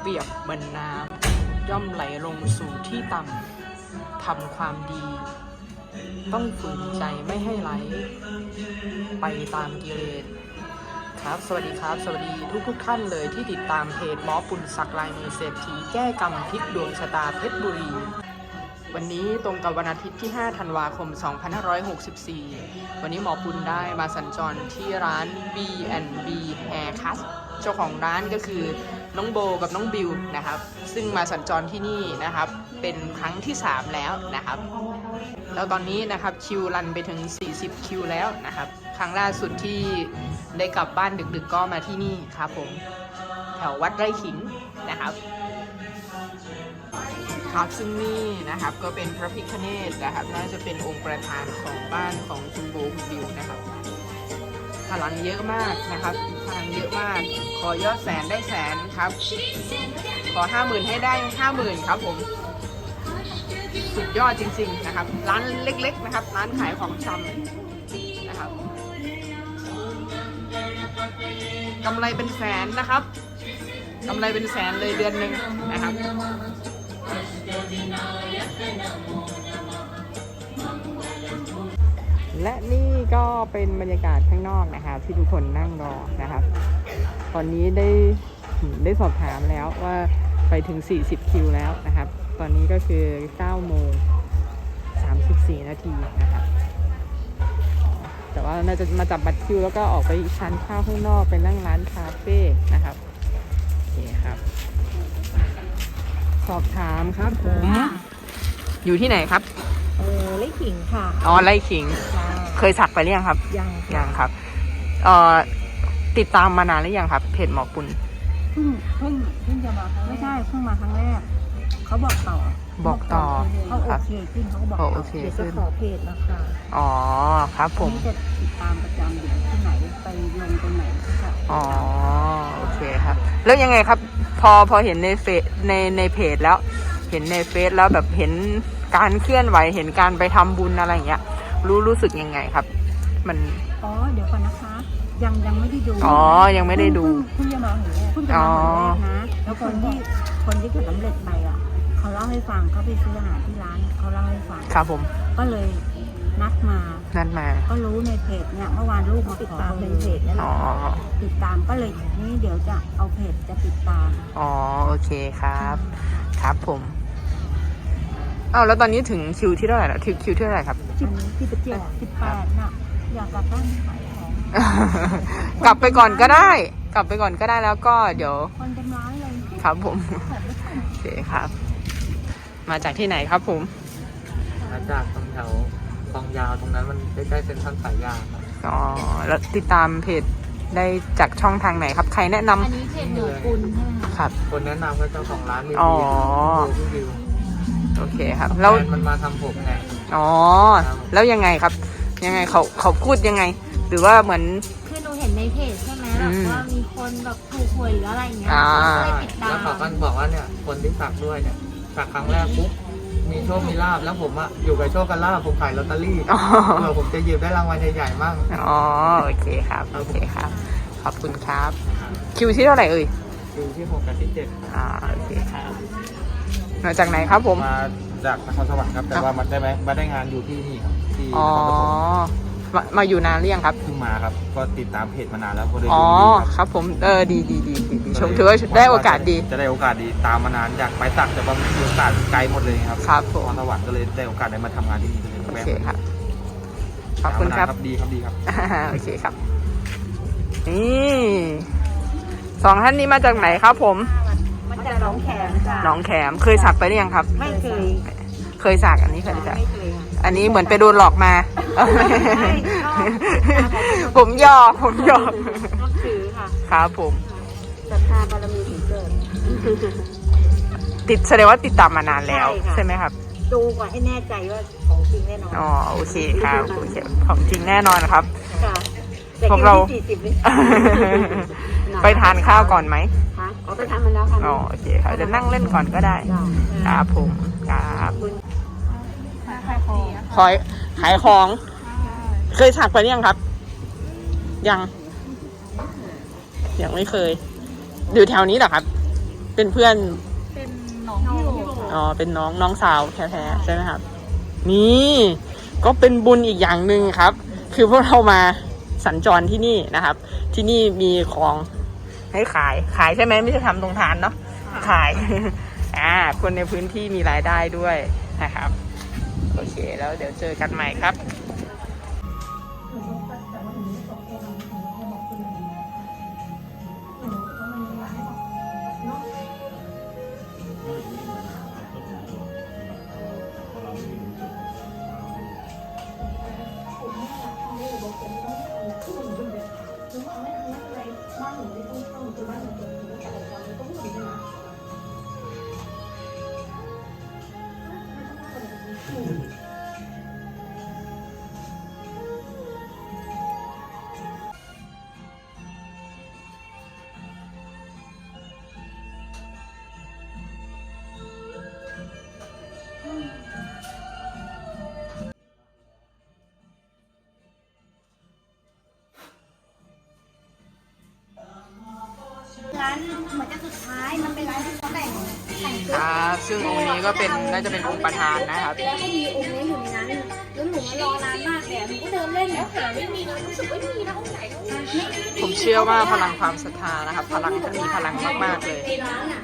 เปรียบเหมือนน้ำย่อมไหลลงสู่ที่ต่ำทำความดี ต้องฝืนใจไม่ให้ไหล ไปตามกิเลสครับ สวัสดีครับ สวัสดีทุกทุกท่านเลยที่ติดตามเพจหมอปุณศักลายมือเศรษฐีแก้กรรมพิกดวงชะตาเพชรบุรี วันนี้ตรงกับวันอาทิตย์ที่ 5 ธันวาคม 2564 วันนี้หมอปุณได้มาสัญจรที่ร้าน B&B Haircut เจ้าของร้านก็คือน้องโบกับน้องบิวนะครับ ซึ่งมาสัญจรที่นี่นะครับ เป็นครั้งที่ 3 แล้วนะครับ แล้วตอนนี้นะครับคิวรันไปถึง 40 คิวแล้วนะครับ ครั้งล่าสุดที่ได้กลับบ้านดึกๆก็มาที่นี่ครับผม แถววัดไร่ขิงนะครับ ครับ ซึ่งนี่นะครับก็เป็นพระพิฆเนศนะครับ น่าจะเป็นองค์ประธานของบ้านของคุณโบคุณบิวนะครับพลังเยอะมากนะครับพลังเยอะมาก ขอยอดแสนได้แสนครับ ขอห้าหมื่นให้ได้ห้าหมื่นครับผมสุดยอดจริง ๆนะครับ ร้านเล็ก ๆ นะครับ ร้านขายของชำนะครับกำไรเป็นแสนนะครับกำไรเป็นแสนเลยเดือนหนึ่งนะครับ เป็นบรรยากาศข้างนอกนะครับที่ทุกคนนั่งรอนะครับตอนนี้ได้ได้สอบถามแล้วว่าไปถึง 40 คิวแล้วนะครับ ตอนนี้ก็คือ 9 โมง 34 นาทีนะครับแต่ว่าน่าจะมาจับบัตรคิว แล้วก็ออกไปทานข้าวข้างนอกไปนั่งร้านคาเฟ่นะครับโอเคครับ สอบถามครับผม อยู่ที่ไหนครับ เออเล็กขิงค่ะ อ๋อ ไล่ขิงค่ะ เคยสักไปหรือยังครับ ยังยังครับเอ่อติดตามมานานหรือยังครับ เพจหมอปุณเพิ่งเพิ่งเพิ่งจะมาครั้งไม่ใช่เพิ่งมาครั้งแรก เขาบอกต่อบอกต่อเขาโอเคขึ้นเขาก็บอกโอต่อเค เดี๋ยวขึ้จะนขอเพจนะคะอ๋อครับผม นี่จะติดตามประจำอยู่ที่ไหนไปลงตรงไหนก็จะอ๋อโอเคครับ แล้วยังไงครับ พอพอเห็นในเฟซในในเพจแล้ว เห็นในเฟซแล้วแบบเห็นการเคลื่อนไหวเห็นการไปทำบุญอะไรอย่างเงี้ย รู้รู้สึกยังไงครับ มัน อ๋อ เดี๋ยวก่อนนะคะ ยังยังไม่ได้ดูอ๋อ ยังไม่ได้ดู เพิ่งเพิ่งจะมาหัวแรกเพิ่งจะมาหัวแรกนะ แล้วคนที่คนที่เขาสำเร็จไปอะ เขาเล่าให้ฟังเขาไปซื้ออาหารที่ร้านเขาเล่าให้ฟัง ครับผม ก็เลยนัดมา นั่นมา ก็รู้ในเพจเนี่ยเมื่อวานลูกมาติดตามในเพจนั่นแหอ๋ละอติดตามก็เลยนี่เดี๋ยวจะเอาเพจจะติดตามอ๋อ โอเคครับ ครับผม อ้าวแล้วตอนนี้ถึงคิวที่เท่าไหร่แล้วถึงคิวที่เท่าไหร่ครับ สิบสิบเจ็ดสิบแปดน่ะอยากกลับบ้านขายของกลับไปก่อนก็ได้ กลับไปก่อนก็ได้แล้วก็เดี๋ยว คนเต็มร้านเลยครับผมขายไม่ทันโอเคครับ มาจากที่ไหนครับผม มาจากตรงแถวคลองยาวตรงนั้นมันใกล้ๆเซ็นทรัลสายยางครับอ๋อแล้วติดตามเพจได้จากช่องทางไหนครับ ใครแนะนำอันนี้เพจหมูปุนใช่ไหมคะครับ คนแนะนำก็เจ้าของร้านรีอ๋อวิวพี่วิวโอเคครับ แล้วฟนมันมาทำผมไง อ๋อ แล้วยังไงครับ ยังไงเขาเขาพูดยังไง หรือว่าเหมือน คือหนูเห็นในเพจใช่ไหมอืแบบมว่ามีคนแบบถูกหวยหรืออะไรอย่างเงี้ยอ่า ก็เลยติดตาแล้วมเขาก็บอกว่าเนี่ยคนที่สักด้วยเนี่ยสักครั้งแรกปุ๊บมีโชคมีลาบแล้วผมอะอยู่กับโชคกับลาบผมขายลอตเตอรี่อ๋อ เผื่อผมจะหยิบได้รางวัลใหญ่ๆมั่งอ๋อโอเคครับโอเคครับ ขอบคุณครับ คิวที่เท่าไหร่เอ่ยดูที่หกกับที่เจ็ดครับอ่าโอเคครับมาจากไหนครับผม มา จากนครสวรรค์ครับ แต่ว่ามันได้ไหมมาได้งานอยู่ที่นี่ครับที่นอ๋อครปฐมมามาอยู่นานหรือยังครับ เพิ่งมาครับ ก็ติดตามเพจมานานแล้วก็เลยอ๋อ ดูดีครับ ครับผม เออ ดีดีดีดีดีชมถือว่าได้โอกาสดี จะได้โอกาสดีตามมานานอยากไปสักแต่ว่าไม่มีโอกาสไกลหมดเลยครับครับผมนครสวรรค์ก็เลยได้โอกาสได้มาทำงานที่นี่ก็เลยโอแวะเคครับ ขอบคุณครับ ตามมานานดีครับดีครับโอเคครับ นี่สองท่านนี้มาจากไหนครับผมมันจะ ร้องแขนจ้ะหน้องแขมเคยสักไปหรือยังครับ ไม่เคยเคยสักอันนี้เคยสักไม่เคยค่ะ อันนี้เหมือนไปโดนหลอกมาชอบ ผมหยอกผมหยอกนับถือค่ะครับผม ศรัทธาบารมีถึงเกิด ติดแสดงว่าติดตามมานานแล้ว ใช่ค่ะ ใช่ไหมครับ ดูก่อนให้แน่ใจว่าของจริงแน่นอนอ๋อโอเคครับโอเคของจริงแน่นอนครับ ค่ะ แต่พวกเรา คิวที่สี่สิบนี่ไปทานข้าวก่อนไหมคะอ๋อไปทานมาแล้วค่ะอ๋อโอเคครับจะนั่งเล่นก่อนก็ได้ครับผมครับขอยขายของ เคยสักไปหรือยังครับ ยัง ยังไม่เคย อยู่แถวนี้เหรอครับ เป็นเพื่อน เป็นน้องที่โลอ๋อ เป็นน้องน้องสาวแท้ๆใช่ไหมครับ นี่ ก็เป็นบุญอีกอย่างหนึ่งครับ คือพวกเรามา สัญจรที่นี่นะครับ ที่นี่มีของให้ขายขายใช่ไหมไม่ใช่ทำตรงทานเนาะขายอ่าคนในพื้นที่มีรายได้ด้วยนะครับ โอเค แล้วเดี๋ยวเจอกันใหม่ครับ ร้ สุดท้ายมันเป็นร้านที่เขาแต่งแต่งครับซึ่งองค์นี้ก็เป็นน่าจะเป็นองค์ประธานนะครับ แล้วก็มีองค์นี้อยู่ในนั้นแล้วหนูมารอนานมากเลยอะหนูก็เดินเล่นแล้วหาไม่มีแล้วรู้สึกว่าไม่มีแล้วองค์ไหนแล้วไม่ผมเชื่อว่าพลังความศรัทธานะครับ พลังท่านมีพลังมากๆเลย ในร้านอะ